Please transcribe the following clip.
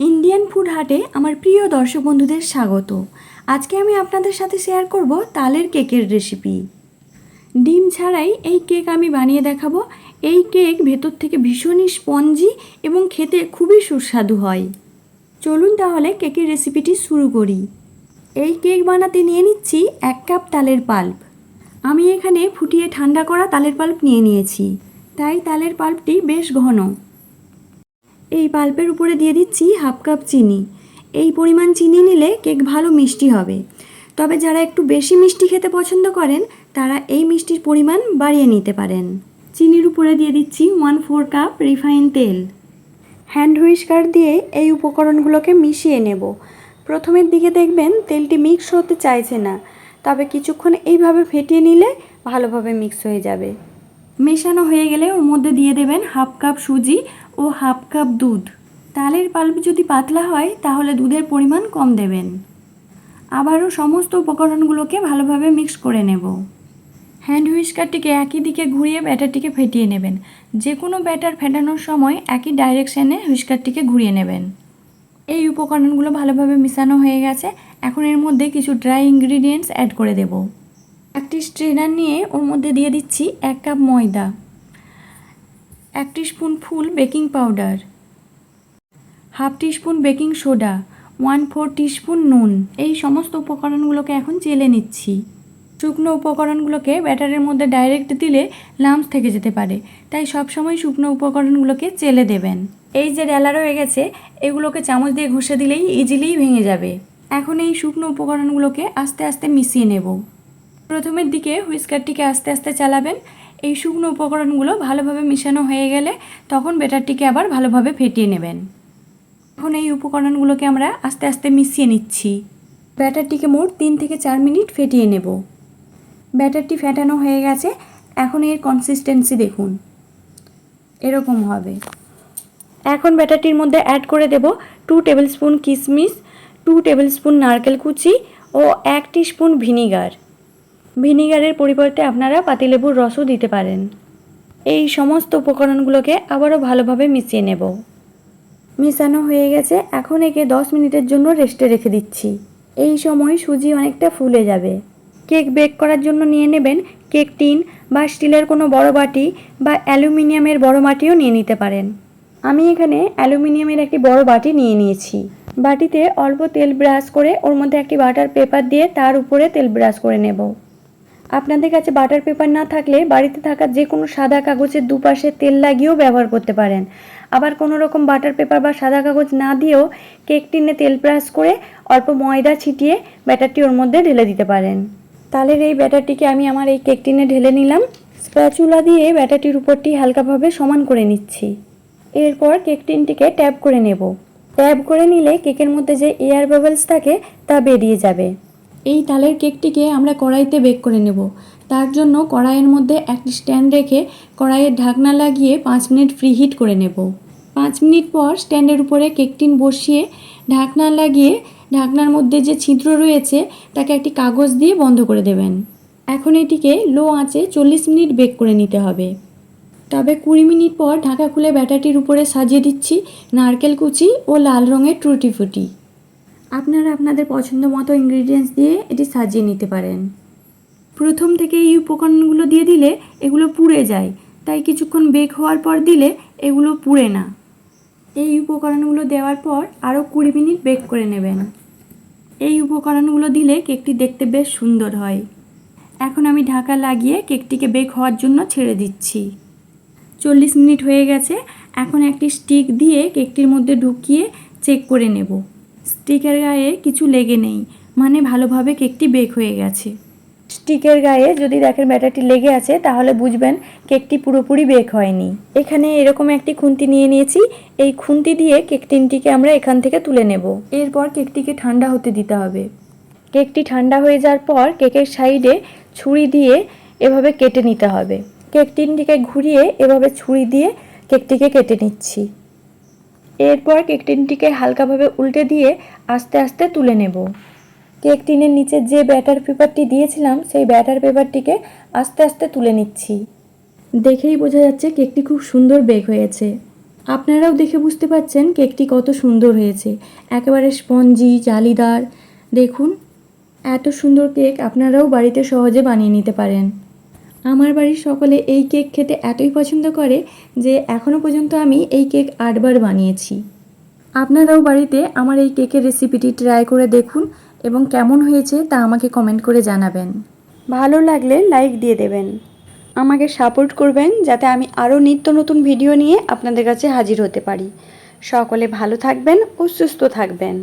Indian food হাটে আমার প্রিয় দর্শক বন্ধুদের স্বাগত। আজকে আমি আপনাদের সাথে শেয়ার করব তালের কেকের রেসিপি ডিম ছাড়াই এই কেক আমি বানিয়ে দেখাবো। এই কেক ভেতর থেকে ভীষণই স্পঞ্জি এবং খেতে খুবই সুস্বাদু হয়। চলুন তাহলে কেকের রেসিপিটি শুরু করি। এই কেক বানাতে নিয়ে নিচ্ছি এক কাপ তালের পাল্প। আমি এখানে ফুটিয়ে ঠান্ডা করা তালের পাল্প নিয়ে নিয়েছি। তাই তালের পাল্পটি বেশ ঘন। এই পাল্পের উপরে দিয়ে দিচ্ছি হাফ কাপ চিনি। এই পরিমাণ চিনি নিলে কেক ভালো মিষ্টি হবে। তবে যারা একটু বেশি মিষ্টি খেতে পছন্দ করেন, তারা এই মিষ্টির পরিমাণ বাড়িয়ে নিতে পারেন। চিনির উপরে দিয়ে দিচ্ছি ওয়ান ফোর কাপ রিফাইন তেল। হ্যান্ড হুইস্কার দিয়ে এই উপকরণগুলোকে মিশিয়ে নেব। প্রথমের দিকে দেখবেন তেলটি মিক্স হতে চাইছে না, তবে কিছুক্ষণ এইভাবে ফেটিয়ে নিলে ভালোভাবে মিক্স হয়ে যাবে। মেশানো হয়ে গেলে ওর মধ্যে দিয়ে দেবেন হাফ কাপ সুজি ও হাফ কাপ দুধ। তালের পাল্প যদি পাতলা হয়, তাহলে দুধের পরিমাণ কম দেবেন। আবারও সমস্ত উপকরণগুলোকে ভালোভাবে মিক্স করে নেব। হ্যান্ড হুইস্কারটিকে একই দিকে ঘুরিয়ে ব্যাটারটিকে ফেটিয়ে নেবেন। যে কোনো ব্যাটার ফেটানোর সময় একই ডাইরেকশানে হুইস্কারটিকে ঘুরিয়ে নেবেন। এই উপকরণগুলো ভালোভাবে মিশানো হয়ে গেছে। এখন এর মধ্যে কিছু ড্রাই ইনগ্রিডিয়েন্টস অ্যাড করে দেব। একটি স্ট্রেনার নিয়ে ওর মধ্যে দিয়ে দিচ্ছি এক কাপ ময়দা। এক spoon full baking powder. Half spoon baking soda, one four spoon নুন। এই সমস্ত উপকরণগুলোকে এখন চেলে নিচ্ছি। শুকনো উপকরণগুলোকে ব্যাটারের মধ্যে ডাইরেক্ট দিলে লাম্পস থেকে যেতে পারে, তাই সবসময় শুকনো উপকরণগুলোকে চেলে দেবেন। এই যে ডেলা রয়ে গেছে, এগুলোকে চামচ দিয়ে ঘষে দিলেই ইজিলিই ভেঙে যাবে। এখন এই শুকনো উপকরণগুলোকে আস্তে আস্তে মিশিয়ে নেব। প্রথমের দিকে হুইস্কারটিকে আস্তে আস্তে চালাবেন এই শুকনো উপকরণগুলো ভালোভাবে মিশানো হয়ে গেলে তখন ব্যাটারটিকে আবার ভালোভাবে ফেটিয়ে নেবেন। এখন এই উপকরণগুলোকে আমরা আস্তে আস্তে মিশিয়ে নিচ্ছি। ব্যাটারটিকে মোট তিন থেকে চার মিনিট ফেটিয়ে নেব। ব্যাটারটি ফেটানো হয়ে গেছে। এখন এর কনসিস্টেন্সি দেখুন। এরকম হবে। এখন ব্যাটারটির মধ্যে অ্যাড করে দেব টু টেবিল স্পুন কিশমিশ টু টেবিল স্পুন নারকেল কুচি ও এক স্পুন ভিনিগার ভিনিগারের পরিবর্তে আপনারা পাতিলেবুর রসও দিতে পারেন। এই সমস্ত উপকরণগুলোকে আবারও ভালোভাবে মিশিয়ে নেব। মিশানো হয়ে গেছে। এখন একে দশ মিনিটের জন্য রেস্টে রেখে দিচ্ছি। এই সময় সুজি অনেকটা ফুলে যাবে। কেক বেক করার জন্য নিয়ে নেবেন কেক টিন বা স্টিলের কোনো বড় বাটি বা অ্যালুমিনিয়ামের বড় বাটিও নিয়ে নিতে পারেন। আমি এখানে অ্যালুমিনিয়ামের একটি বড় বাটি নিয়ে নিয়েছি। বাটিতে অল্প তেল ব্রাশ করে ওর মধ্যে একটি বাটার পেপার দিয়ে তার উপরে তেল ব্রাশ করে নেব। আপনাদের কাছে বাটার পেপার না থাকলে বাড়িতে থাকা যে কোনো সাদা কাগজের দুপাশে তেল লাগিয়েও ব্যবহার করতে পারেন। আবার কোনো রকম বাটার পেপার বা সাদা কাগজ না দিয়েও কেক টিনে তেল ব্রাশ করে অল্প ময়দা ছিটিয়ে ব্যাটারটি ওর মধ্যে ঢেলে দিতে পারেন। তালের এই ব্যাটারটিকে আমি আমার এই কেক টিনে ঢেলে নিলাম। স্প্যাচুলা দিয়ে ব্যাটারটির উপরটি হালকাভাবে সমান করে নিচ্ছি। এরপর কেক টিনটিকে ট্যাপ করে নেব। ট্যাপ করে নিলে কেকের মধ্যে যে এয়ার বাবলস থাকে তা বেরিয়ে যাবে। এই তালের কেকটিকে আমরা কড়াইতে বেক করে নেব। তার জন্য কড়াইয়ের মধ্যে একটি স্ট্যান্ড রেখে কড়াইয়ের ঢাকনা লাগিয়ে পাঁচ মিনিট ফ্রি হিট করে নেব। পাঁচ মিনিট পর স্ট্যান্ডের উপরে কেক টিন বসিয়ে ঢাকনা লাগিয়ে ঢাকনার মধ্যে যে ছিদ্র রয়েছে, তাকে একটি কাগজ দিয়ে বন্ধ করে দেবেন। এখন এটিকে লো আঁচে চল্লিশ মিনিট বেক করে নিতে হবে। তবে কুড়ি মিনিট পর ঢাকা খুলে ব্যাটারটির উপরে সাজিয়ে দিচ্ছি নারকেল কুচি ও লাল রঙের ট্রুটি ফুটি আপনারা আপনাদের পছন্দ মতো ইনগ্রিডিয়েন্টস দিয়ে এটি সাজিয়ে নিতে পারেন। প্রথম থেকে এই উপকরণগুলো দিয়ে দিলে এগুলো পুড়ে যায়। তাই কিছুক্ষণ বেক হওয়ার পর দিলে এগুলো পুড়ে না। এই উপকরণগুলো দেওয়ার পর আরও কুড়ি মিনিট বেক করে নেবেন। এই উপকরণগুলো দিলে কেকটি দেখতে বেশ সুন্দর হয়। এখন আমি ঢাকা লাগিয়ে কেকটিকে বেক হওয়ার জন্য ছেড়ে দিচ্ছি। চল্লিশ মিনিট হয়ে গেছে, এখন একটি স্টিক দিয়ে কেকটির মধ্যে ঢুকিয়ে চেক করে নেব। স্টিকের গায়ে কিছু লেগে নেই মানে ভালোভাবে কেকটি বেক হয়ে গেছে। স্টিকের গায়ে যদি দেখেন ব্যাটারটি লেগে আছে, তাহলে বুঝবেন কেকটি পুরোপুরি বেক হয়নি। এখানে এরকম একটি খুন্তি নিয়ে নিয়েছি, এই খুন্তি দিয়ে কেক টিনটিকে আমরা এখান থেকে তুলে নেব। এরপর কেকটিকে ঠান্ডা হতে দিতে হবে। কেকটি ঠান্ডা হয়ে যাওয়ার পর কেকের সাইডে ছুরি দিয়ে এভাবে কেটে নিতে হবে। কেক টিনটিকে ঘুরিয়ে এভাবে ছুরি দিয়ে কেকটিকে কেটে নিচ্ছি। এরপর কেক টিনটিকে হালকাভাবে উল্টে দিয়ে আস্তে আস্তে তুলে নেব। কেক টিনের নিচে যে ব্যাটার পেপারটি দিয়েছিলাম, সেই ব্যাটার পেপারটিকে আস্তে আস্তে তুলে নিচ্ছি। দেখেই বোঝা যাচ্ছে কেকটি খুব সুন্দর বেক হয়েছে। আপনারাও দেখে বুঝতে পাচ্ছেন কেকটি কত সুন্দর হয়েছে। একেবারে স্পঞ্জি, জালিদার। দেখুন, এত সুন্দর কেক আপনারাও বাড়িতে সহজে বানিয়ে নিতে পারেন। আমার বাড়ির সকলে এই কেক খেতে এতই পছন্দ করে যে এখনও পর্যন্ত আমি এই কেক আটবার বানিয়েছি। আপনারাও বাড়িতে আমার এই কেকের রেসিপিটি ট্রাই করে দেখুন এবং কেমন হয়েছে তা আমাকে কমেন্ট করে জানাবেন। ভালো লাগলে লাইক দিয়ে দেবেন। আমাকে সাপোর্ট করবেন যাতে আমি আরও নিত্য নতুন ভিডিও নিয়ে আপনাদের কাছে হাজির হতে পারি। সকলে ভালো থাকবেন ও সুস্থ থাকবেন।